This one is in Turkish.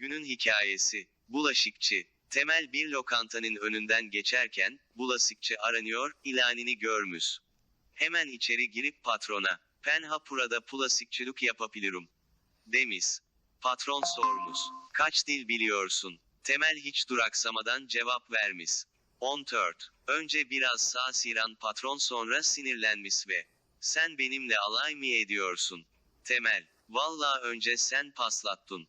Günün hikayesi. Bulaşıkçı. Temel bir lokantanın önünden geçerken, bulaşıkçı aranıyor, ilanini görmüş. Hemen içeri girip patrona, penha burada bulaşıkçılık yapabilirim. Demiş. Patron sormuş. Kaç dil biliyorsun? Temel hiç duraksamadan cevap vermiş. 14. Önce biraz sasiran patron sonra sinirlenmiş ve sen benimle alay mı ediyorsun? Temel. Valla önce sen paslattın.